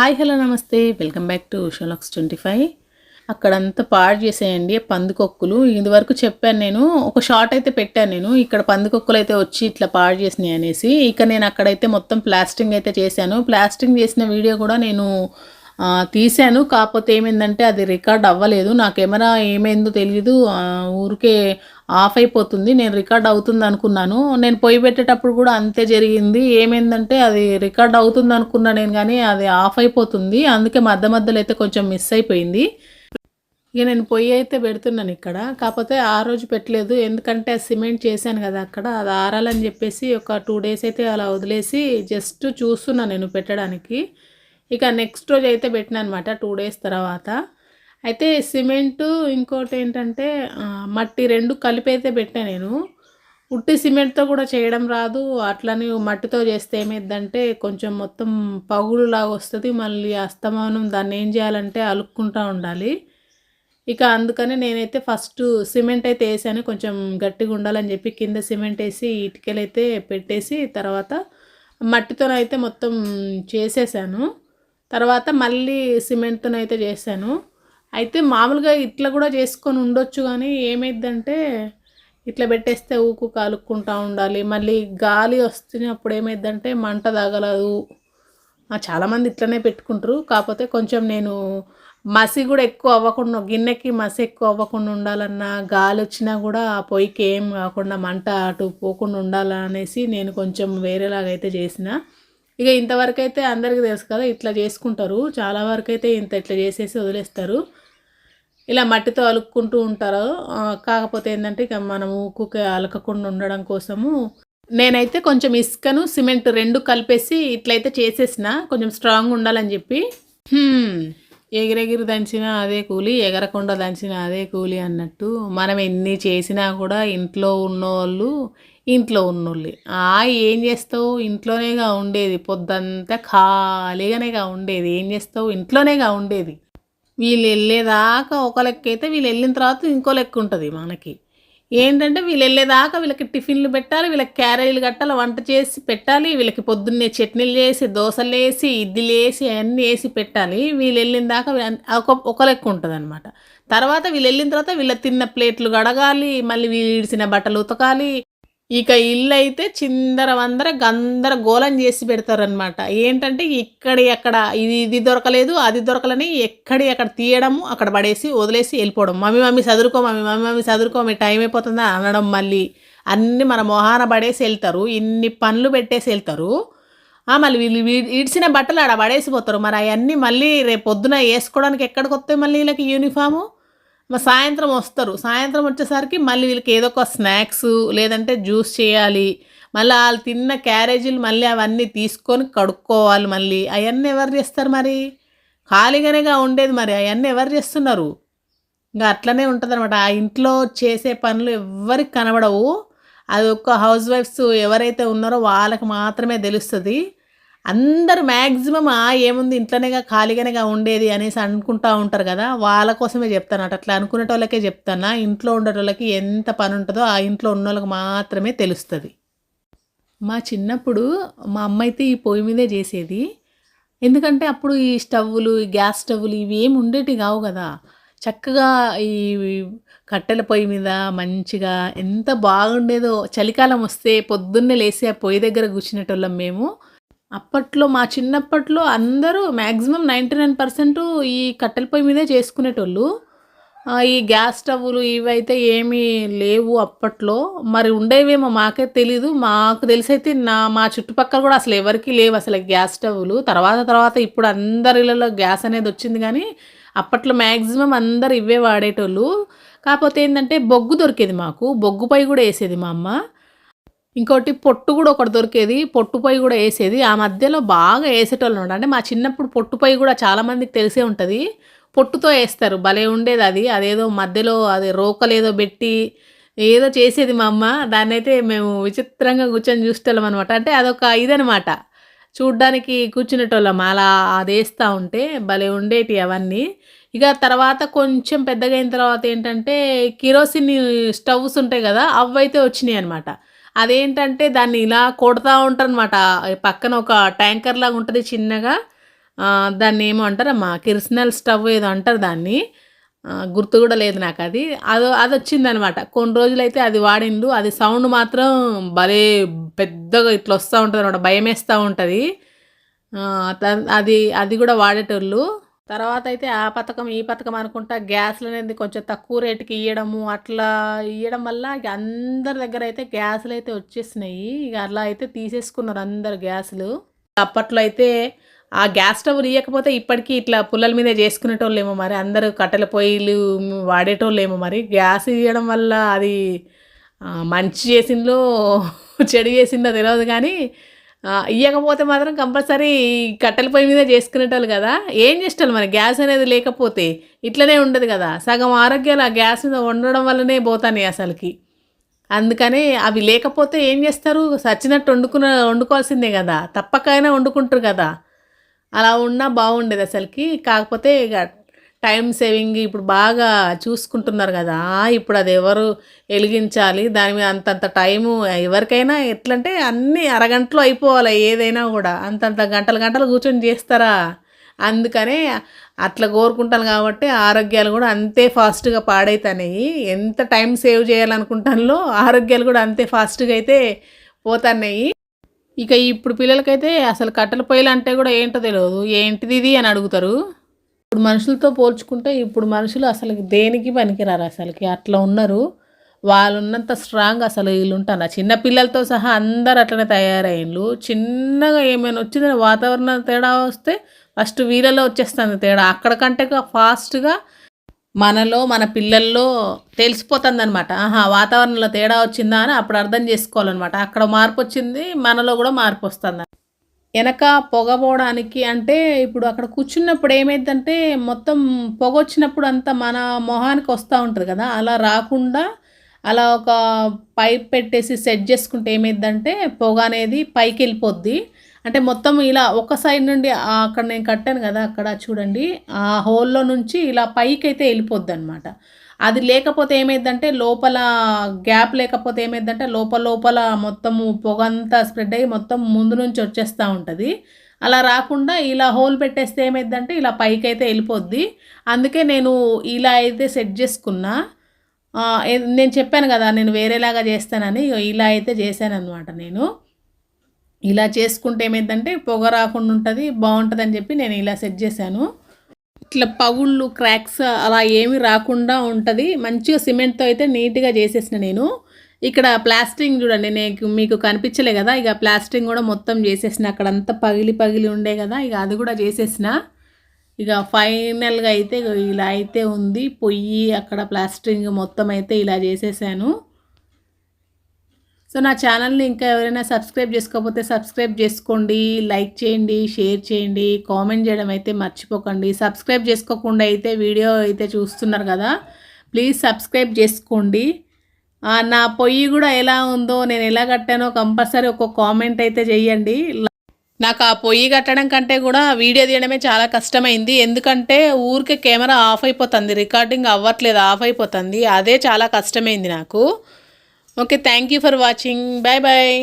Hi hello నమస్తే. Welcome back to షోలాక్స్ twenty five. అక్కడంతా పాడు చేసేయండి. పందికొక్కులు. ఇదివరకు చెప్పాను నేను. ఒక షార్ట్ అయితే పెట్టాను నేను. ఇక్కడ పందికొక్కులు అయితే వచ్చి ఇట్లా పాడు చేసినాయి అనేసి. ఇక నేను అక్కడైతే మొత్తం ప్లాస్టింగ్ అయితే చేశాను. ప్లాస్టింగ్ చేసిన వీడియో కూడా నేను తీశాను. కాకపోతే ఏమైందంటే అది రికార్డ్ అవ్వలేదు. నా కెమెరా ఏమైందో తెలియదు ఊరికే ఆఫ్ అయిపోతుంది. నేను రికార్డ్ అవుతుంది అనుకున్నాను. నేను పొయ్యి పెట్టేటప్పుడు కూడా అంతే జరిగింది. ఏమైందంటే అది రికార్డ్ అవుతుంది అనుకున్నా నేను కానీ అది ఆఫ్ అయిపోతుంది. అందుకే మధ్య మధ్యలో అయితే కొంచెం మిస్ అయిపోయింది. ఇక నేను పొయ్యి అయితే పెడుతున్నాను ఇక్కడ. కాకపోతే ఆ రోజు పెట్టలేదు. ఎందుకంటే సిమెంట్ చేశాను కదా అక్కడ. అది ఆరాలని చెప్పేసి ఒక టూ డేస్ అయితే అలా వదిలేసి జస్ట్ చూస్తున్నాను నేను పెట్టడానికి. ఇక నెక్స్ట్ రోజు అయితే పెట్టినా అనమాట టూ డేస్ తర్వాత. అయితే సిమెంటు ఇంకోటి ఏంటంటే మట్టి రెండు కలిపి అయితే పెట్టా నేను. ఉట్టి సిమెంట్తో కూడా చేయడం రాదు అట్లని మట్టితో చేస్తే ఏమైందంటే కొంచెం మొత్తం పగులులాగా వస్తుంది మళ్ళీ అస్తమానం దాన్ని ఏం చేయాలంటే అలుక్కుంటూ ఉండాలి. ఇక అందుకని నేనైతే ఫస్ట్ సిమెంట్ అయితే వేసాను కొంచెం గట్టిగా ఉండాలని చెప్పి కింద సిమెంట్ వేసి ఇటుకలు అయితే పెట్టేసి తర్వాత మట్టితోనైతే మొత్తం చేసేసాను. తర్వాత మళ్ళీ సిమెంట్తో అయితే చేశాను. అయితే మామూలుగా ఇట్లా కూడా చేసుకొని ఉండొచ్చు కానీ ఏమైందంటే ఇట్లా పెట్టేస్తే ఊకు కాలుక్కుంటూ ఉండాలి. మళ్ళీ గాలి వస్తున్నప్పుడు ఏమైందంటే మంట తగలదు. చాలామంది ఇట్లనే పెట్టుకుంటారు. కాకపోతే కొంచెం నేను మసి కూడా ఎక్కువ అవ్వకుండా గిన్నెకి మసి ఎక్కువ అవ్వకుండా ఉండాలన్నా గాలి వచ్చినా కూడా ఆ పొయ్యికి ఏం కాకుండా మంట అటు పోకుండా ఉండాలనేసి నేను కొంచెం వేరేలాగైతే అయితే చేసిన. ఇక ఇంతవరకు అయితే అందరికీ తెలుసు కదా ఇట్లా చేసుకుంటారు. చాలా వరకు అయితే ఇంత ఇట్లా చేసేసి వదిలేస్తారు. ఇలా మట్టితో అలుక్కుంటూ ఉంటారు. కాకపోతే ఏంటంటే ఇక మనము ఊకుకే అలకకుండా ఉండడం కోసము నేనైతే కొంచెం ఇసుకను సిమెంట్ రెండు కలిపేసి ఇట్లయితే చేసేసిన. కొంచెం స్ట్రాంగ్ ఉండాలని చెప్పి. ఎగిరెగిరి దంచినా అదే కూలి ఎగరకుండా దంచినా అదే కూలి అన్నట్టు. మనం ఎన్ని చేసినా కూడా ఇంట్లో ఉన్నోళ్ళు ఇంట్లో ఉన్నోళ్ళు. ఆ ఏం చేస్తావు? ఇంట్లోనేగా ఉండేది. పొద్దంతా ఖాళీగానేగా ఉండేది. ఏం చేస్తావు? ఇంట్లోనేగా ఉండేది. వీళ్ళు వెళ్ళేదాకా ఒక లెక్క అయితే వీళ్ళు వెళ్ళిన తర్వాత ఇంకో లెక్క ఉంటుంది మనకి. ఏంటంటే వీళ్ళు వెళ్ళేదాకా వీళ్ళకి టిఫిన్లు పెట్టాలి వీళ్ళకి క్యారేజీలు కట్టాలి వంట చేసి పెట్టాలి వీళ్ళకి పొద్దున్నే చట్నీలు చేసి దోశలు వేసి ఇడ్లీలు వేసి అన్నీ వేసి పెట్టాలి. వీళ్ళు వెళ్ళిన దాకా ఒక ఒక లెక్క ఉంటుంది అనమాట తర్వాత వీళ్ళు వెళ్ళిన తర్వాత వీళ్ళ తిన్న ప్లేట్లు కడగాలి మళ్ళీ వీళ్ళు ఇడిసిన బట్టలు ఉతకాలి. ఇక ఇల్లు అయితే చిందర వందర గందర గోళం చేసి పెడతారనమాట ఏంటంటే ఇక్కడ ఎక్కడ ఇది ఇది దొరకలేదు అది దొరకలని ఎక్కడి అక్కడ తీయడము అక్కడ పడేసి వదిలేసి వెళ్ళిపోవడం. మమ్మీ మమ్మీ చదువుకో మమ్మీ మమ్మీ మమ్మీ చదువుకో మీ టైం అయిపోతుందా అనడం మళ్ళీ. అన్ని మన మొహాన పడేసి వెళ్తారు ఇన్ని పనులు పెట్టేసి వెళ్తారు. మళ్ళీ వీళ్ళు ఇడిచిన బట్టలు ఆడ పడేసిపోతారు మరి అవన్నీ మళ్ళీ రేపు పొద్దున వేసుకోవడానికి ఎక్కడికి వస్తాయి మళ్ళీ వీళ్ళకి యూనిఫాము మరి సాయంత్రం వస్తారు. సాయంత్రం వచ్చేసరికి మళ్ళీ వీళ్ళకి ఏదో ఒక స్నాక్స్ లేదంటే జ్యూస్ చేయాలి. మళ్ళీ వాళ్ళు తిన్న క్యారేజీలు మళ్ళీ అవన్నీ తీసుకొని కడుక్కోవాలి మళ్ళీ. అవన్నీ ఎవరు చేస్తారు మరి? ఖాళీగానేగా ఉండేది మరి. అవన్నీ ఎవరు చేస్తున్నారు? ఇంకా అట్లనే ఉంటుంది అనమాట ఆ ఇంట్లో చేసే పనులు ఎవరికి కనబడవు. అది ఒక్క హౌస్ వైఫ్స్ ఎవరైతే ఉన్నారో వాళ్ళకి మాత్రమే తెలుస్తుంది. అందరు మ్యాక్సిమం ఏముంది ఇంట్లోనేగా ఖాళీగానేగా ఉండేది అనేసి అనుకుంటా ఉంటారు కదా వాళ్ళ కోసమే చెప్తాను అట అట్లా అనుకునేటోళ్ళకే చెప్తాను? ఇంట్లో ఉండేటోళ్ళకి ఎంత పని ఉంటుందో ఆ ఇంట్లో ఉన్న వాళ్ళకి మాత్రమే తెలుస్తుంది. మా చిన్నప్పుడు మా అమ్మ అయితే ఈ పొయ్యి మీదే చేసేది. ఎందుకంటే అప్పుడు ఈ స్టవ్వులు ఈ గ్యాస్ స్టవ్వులు ఇవి ఏమి ఉండేటివి కావు కదా. చక్కగా ఈ కట్టెల పొయ్యి మీద మంచిగా ఎంత బాగుండేదో చలికాలం వస్తే పొద్దున్నే లేసి ఆ పొయ్యి దగ్గర కూర్చునేటోళ్ళం మేము. అప్పట్లో మా చిన్నప్పట్లో అందరూ మ్యాక్సిమం నైంటీ నైన్ పర్సెంట్ ఈ కట్టెల పొయ్యి మీదే చేసుకునేటోళ్ళు. ఈ గ్యాస్ స్టవ్లు ఇవైతే ఏమీ లేవు అప్పట్లో. మరి ఉండేవేమో మాకే తెలీదు. మాకు తెలిసి అయితే నా మా చుట్టుపక్కల కూడా అసలు ఎవరికీ లేవు అసలు గ్యాస్ స్టవ్లు తర్వాత తర్వాత ఇప్పుడు అందరిలో గ్యాస్ అనేది వచ్చింది కానీ అప్పట్లో మ్యాక్సిమం అందరు ఇవే వాడేటోళ్ళు. కాకపోతే ఏంటంటే బొగ్గు దొరికేది మాకు. బొగ్గు పై కూడా వేసేది మా అమ్మ. ఇంకోటి పొట్టు కూడా ఒకటి దొరికేది పొట్టు పొయ్యి కూడా వేసేది. ఆ మధ్యలో బాగా వేసేటోళ్ళు అంటే మా చిన్నప్పుడు పొట్టు పొయ్యి కూడా చాలామందికి తెలిసే ఉంటుంది. పొట్టుతో వేస్తారు. భలే ఉండేది అది. అదేదో మధ్యలో అది రోకలేదో పెట్టి ఏదో చేసేది మా అమ్మ. దాన్ని అయితే మేము విచిత్రంగా కూర్చొని చూసేటోళ్ళం అనమాట. అంటే అదొక ఇదనమాట. చూడ్డానికి కూర్చునేటోళ్ళం. అలా అది వేస్తూ ఉంటే భలే ఉండేటి అవన్నీ. ఇక తర్వాత కొంచెం పెద్దగా అయిన తర్వాత ఏంటంటే కిరోసిన్ స్టవ్స్ ఉంటాయి కదా అవి అయితే వచ్చినాయి అనమాట. అదేంటంటే దాన్ని ఇలా కొడతా ఉంటారనమాట పక్కన ఒక ట్యాంకర్ లాగా ఉంటుంది చిన్నగా. దాన్ని ఏమో అంటారమ్మా కిరసనాల్ స్టవ్ ఏదో అంటారు దాన్ని. గుర్తు కూడా లేదు నాకు అది. అది అది వచ్చిందనమాట కొన్ని రోజులైతే అది వాడిండు. అది సౌండ్ మాత్రం భలే పెద్దగా ఇట్లా వస్తూ ఉంటుంది అనమాట భయం వేస్తూ ఉంటుంది అది అది కూడా వాడేటోళ్ళు. తర్వాత అయితే ఆ పథకం ఈ పథకం అనుకుంటా గ్యాస్లు అనేది కొంచెం తక్కువ రేటుకి ఇవ్వడము అట్లా ఇవ్వడం వల్ల అందరి దగ్గర అయితే గ్యాసులు అయితే వచ్చేసినాయి. ఇక అలా అయితే తీసేసుకున్నారు అందరు గ్యాసులు. అప్పట్లో అయితే ఆ గ్యాస్ స్టవ్ ఇవ్వకపోతే ఇప్పటికీ ఇట్లా పుల్లల మీదే చేసుకునేటోళ్ళేమో మరి. అందరూ కట్టెల పొయ్యిలు వాడేటోళ్ళేమో మరి. గ్యాస్ ఇవ్వడం వల్ల అది మంచి చేసిందో చెడు చేసిందో తెలియదు కానీ ఇవ్వకపోతే మాత్రం కంపల్సరీ కట్టెల పొయ్యి మీద చేసుకునేటోళ్ళు కదా. ఏం చేసేటోళ్ళు మరి? గ్యాస్ అనేది లేకపోతే ఇట్లనే ఉండదు కదా. సగం ఆరోగ్యాలు ఆ గ్యాస్ మీద వండడం వల్లనే పోతాయి అసలుకి. అందుకని అవి లేకపోతే ఏం చేస్తారు? సచ్చినట్టు వండుకున్న వండుకోవాల్సిందే కదా. తప్పకైనా వండుకుంటారు కదా. అలా ఉన్నా బాగుండేది అసలుకి. కాకపోతే టైం సేవింగ్ ఇప్పుడు బాగా చూసుకుంటున్నారు కదా ఇప్పుడు అది ఎవరు వెలిగించాలి? దాని మీద అంతంత టైము ఎవరికైనా ఎట్లంటే అన్నీ అరగంటలో అయిపోవాలి ఏదైనా కూడా. అంతంత గంటలు గంటలు కూర్చొని చేస్తారా? అందుకనే అట్లా కోరుకుంటాను కాబట్టి ఆరోగ్యాలు కూడా అంతే ఫాస్ట్గా పాడైతున్నాయి. ఎంత టైం సేవ్ చేయాలనుకుంటానో ఆరోగ్యాలు కూడా అంతే ఫాస్ట్గా అయితే పోతున్నాయి. ఇక ఇప్పుడు పిల్లలకైతే అసలు కట్టెల పొయ్యిలు అంటే కూడా ఏంటో తెలియదు ఏంటిది ఇది అని అడుగుతారు. ఇప్పుడు మనుషులతో పోల్చుకుంటే ఇప్పుడు మనుషులు అసలు దేనికి పనికిరారు అసలుకి? అట్లా ఉన్నారు. వాళ్ళు ఉన్నంత స్ట్రాంగ్ అసలు వీళ్ళు ఉంటారు చిన్న పిల్లలతో సహా అందరు అట్లనే తయారయ్యిండ్రు చిన్నగా ఏమైనా వచ్చిందని వాతావరణ తేడా వస్తే ఫస్ట్ వీళ్ళలో వచ్చేస్తుంది తేడా. అక్కడికంటే ఫాస్ట్గా మనలో మన పిల్లల్లో తెలిసిపోతుంది అనమాట ఆహా వాతావరణంలో తేడా వచ్చిందా అని అప్పుడు అర్థం చేసుకోవాలన్నమాట. అక్కడ మార్పు వచ్చింది మనలో కూడా మార్పు వస్తుంది వెనక పొగ పోవడానికి అంటే ఇప్పుడు అక్కడ కూర్చున్నప్పుడు ఏమైందంటే మొత్తం పొగ వచ్చినప్పుడు అంతా మన మొహానికి వస్తూ ఉంటుంది కదా? అలా రాకుండా అలా ఒక పైప్ పెట్టేసి సెట్ చేసుకుంటే ఏమైందంటే పొగ అనేది పైకి వెళ్ళిపోద్ది. అంటే మొత్తం ఇలా ఒక సైడ్ నుండి అక్కడ నేను కట్టాను కదా అక్కడ చూడండి. ఆ హోల్లో నుంచి ఇలా పైకి అయితే వెళ్ళిపోద్ది అనమాట అది లేకపోతే ఏమైందంటే లోపల గ్యాప్ లేకపోతే ఏమైందంటే లోపల లోపల మొత్తము పొగ అంతా స్ప్రెడ్ అయ్యి మొత్తం ముందు నుంచి వచ్చేస్తూ ఉంటుంది. అలా రాకుండా ఇలా హోల్ పెట్టేస్తే ఏమైందంటే ఇలా పైకి అయితే వెళ్ళిపోద్ది. అందుకే నేను ఇలా అయితే సెట్ చేసుకున్నా. నేను చెప్పాను కదా నేను వేరేలాగా చేస్తానని ఇలా అయితే చేశాను అనమాట నేను. ఇలా చేసుకుంటే ఏమైందంటే పొగ రాకుండా ఉంటుంది బాగుంటుంది అని చెప్పి నేను ఇలా సెట్ చేశాను. ఇట్లా పగుళ్ళు క్రాక్స్ అలా ఏమి రాకుండా ఉంటుంది. మంచిగా సిమెంట్తో అయితే నీట్గా చేసేసిన నేను. ఇక్కడ ప్లాస్టింగ్ చూడండి నేను మీకు కనిపించలే కదా ఇక ప్లాస్టింగ్ కూడా మొత్తం చేసేసిన. అక్కడంతా పగిలి పగిలి ఉండే కదా ఇక అది కూడా చేసేసిన. ఇక ఫైనల్గా అయితే ఇగో ఇలా అయితే ఉంది. పొయ్యి అక్కడ ప్లాస్టింగ్ మొత్తం అయితే ఇలా చేసేసాను. సో నా ఛానల్ని ఇంకా ఎవరైనా సబ్స్క్రైబ్ చేసుకోకపోతే సబ్స్క్రైబ్ చేసుకోండి లైక్ చేయండి షేర్ చేయండి కామెంట్ చేయడం అయితే మర్చిపోకండి. సబ్స్క్రైబ్ చేసుకోకుండా అయితే వీడియో అయితే చూస్తున్నారు కదా ప్లీజ్ సబ్స్క్రైబ్ చేసుకోండి. నా పొయ్యి కూడా ఎలా ఉందో నేను ఎలా కట్టానో కంపల్సరీ ఒక కామెంట్ అయితే చేయండి. నాకు ఆ పొయ్యి కట్టడం కంటే కూడా వీడియో తీయడమే చాలా కష్టమైంది. ఎందుకంటే ఊరికే కెమెరా ఆఫ్ అయిపోతుంది రికార్డింగ్ అవ్వట్లేదు ఆఫ్ అయిపోతుంది. అదే చాలా కష్టమైంది నాకు. okay thank you for watching bye bye